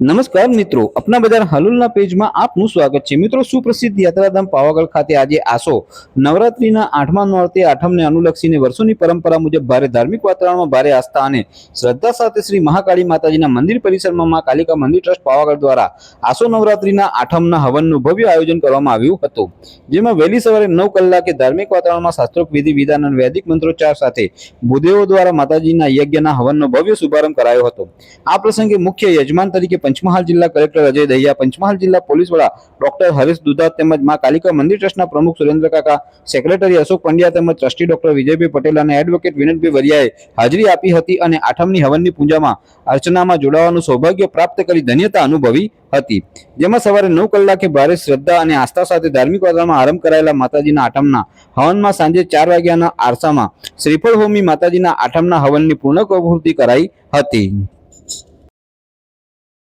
નમસ્કાર મિત્રો, અપના બજાર હાલુલના પેજમાં આપનું સ્વાગત છે. મિત્રો, સુપ્રસિદ્ધ યાત્રાધામ પાવાગઢ ખાતે આજે આસો. નવરાત્રીના આઠમા નોરતે આઠમને અનુલક્ષીને વર્ષોની પરંપરા મુજબ ભારે ધાર્મિક વાતાવરણમાં ભારે આસ્થા અને શ્રદ્ધા સાથે શ્રી મહાકાળી માતાજીના મંદિર પરિસરમાં મા કાલિકા મંદિર ટ્રસ્ટ પાવાગઢ દ્વારા આસો નવરાત્રીના આઠમના હવનનું ભવ્ય આયોજન કરવામાં આવ્યું હતું. જેમાં વહેલી સવારે નવ કલાકે ધાર્મિક વાતાવરણમાં શાસ્ત્રોક્ત વિધિ વિધાન અને વૈદિક મંત્રોચ્ચાર સાથે ભૂદેવો દ્વારા માતાજીના યજ્ઞના હવનનો ભવ્ય શુભારંભ કરાયો હતો. આ પ્રસંગે મુખ્ય યજમાન તરીકે પંચમહાલ જિલ્લા કલેક્ટર અજય દહિયા, પંચમહાલ જિલ્લા પોલીસ વડા ડોક્ટર હરીશ દુધા તેમજ મા કાલિકા મંદિર ટ્રસ્ટના પ્રમુખ સુરેન્દ્ર કાકા, સેક્રેટરી અશોક પંડ્યા તેમજ ટ્રસ્ટી ડોક્ટર વિજયભાઈ પટેલ અને એડવોકેટ વિનોદભાઈ વરિયાએ હાજરી આપી હતી અને આઠમની હવનની પૂજામાં અર્ચનામાં જોડાવાનું સૌભાગ્ય પ્રાપ્ત કરી ધન્યતા અનુભવી હતી. જેમાં સવારે નવ કલાકે ભારે શ્રદ્ધા અને આસ્થા સાથે ધાર્મિક વાતાવરણમાં આરંભ કરાયેલા માતાજીના આઠમના હવનમાં સાંજે ચાર વાગ્યાના આરસામાં શ્રીફળ હોમી માતાજીના આઠમના હવનની પૂર્ણ પ્રવૃત્તિ કરાઈ હતી.